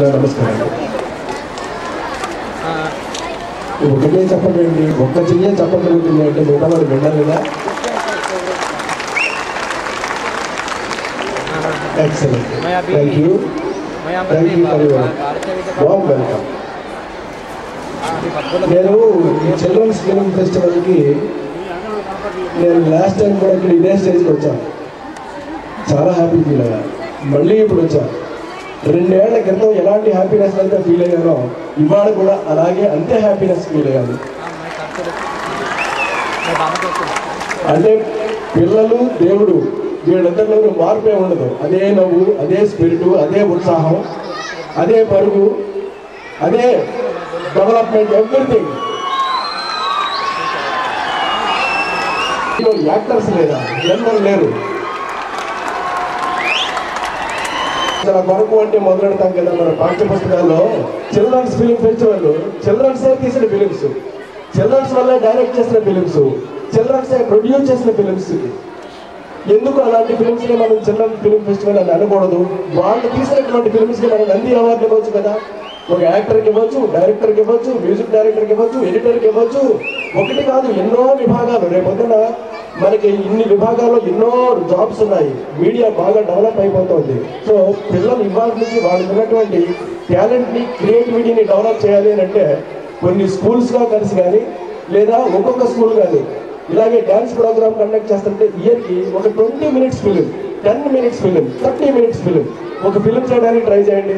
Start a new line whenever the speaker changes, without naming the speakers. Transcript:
నా నమస్కారం ఒకటే చెప్పకండి ఒక్క చెయ్యే చెప్పగలుగుతుంది అంటే మిగతా వాడు విన్నారు కదా excellent thank you thank you very much warm welcome నేను ఈ చిల్డ్రన్స్ ఫిలిం ఫెస్టివల్కి నేను లాస్ట్ టైం కూడా ఇక్కడ ఇదే స్టేజ్కి వచ్చాను చాలా హ్యాపీ ఫీల్ అయ్యా మళ్ళీ ఇప్పుడు వచ్చా రెండేళ్ళ క్రితం ఎలాంటి హ్యాపీనెస్ అయితే ఫీల్ అయ్యానో ఇవాళ కూడా అలాగే అంతే హ్యాపీనెస్ ఫీల్ అయ్యాను అంటే పిల్లలు దేవుడు వీళ్ళిద్దరిలో మార్పే ఉండదు. అదే నవ్వు అదే స్పిరిట్ అదే ఉత్సాహం అదే పరుగు అదే డెవలప్మెంట్ ఎవ్రీథింగ్ యాక్టర్స్ లేదా? జనరల్ లేరు. చాలా కొరకు అంటే మొదలెడతాం కదా మన పాఠ్య పుస్తకాల్లో చిల్డ్రన్స్ ఫిలిం ఫెస్టివల్ చిల్డ్రన్స్ తీసిన ఫిలిమ్స్? చిల్డ్రన్స్ వల్ల డైరెక్ట్ చేసిన ఫిలిమ్స్ చిల్డ్రన్స్ ప్రొడ్యూస్ చేసిన ఫిలిమ్స్? ఎందుకు అలాంటి ఫిలిమ్స్ని మనం చిల్డ్రన్ ఫిలిం ఫెస్టివల్ అని అనకూడదు? వాళ్ళు తీసినటువంటి ఫిలిమ్స్ మనం నంది అవార్డు ఇవ్వచ్చు కదా? ఒక యాక్టర్కి ఇవ్వచ్చు డైరెక్టర్కి ఇవ్వచ్చు మ్యూజిక్ డైరెక్టర్కి ఇవ్వచ్చు ఎడిటర్కి ఇవ్వచ్చు. ఒకటి కాదు ఎన్నో విభాగాలు. రేపొద్దున మనకి ఇన్ని విభాగాల్లో ఎన్నో జాబ్స్ ఉన్నాయి. మీడియా బాగా డెవలప్ అయిపోతుంది. సో పిల్లలు ఇవాళ నుంచి వాళ్ళు ఉన్నటువంటి టాలెంట్ని క్రియేటివిటీని డెవలప్ చేయాలి అని అంటే కొన్ని స్కూల్స్గా కలిసి కానీ లేదా ఒక్కొక్క స్కూల్ కానీ. ఇలాగే డ్యాన్స్ ప్రోగ్రామ్ కండక్ట్ చేస్తుంటే ఇయర్కి ఒక twenty minutes film ten minutes film thirty minutes film ఒక ఫిలిం చేయడానికి ట్రై చేయండి.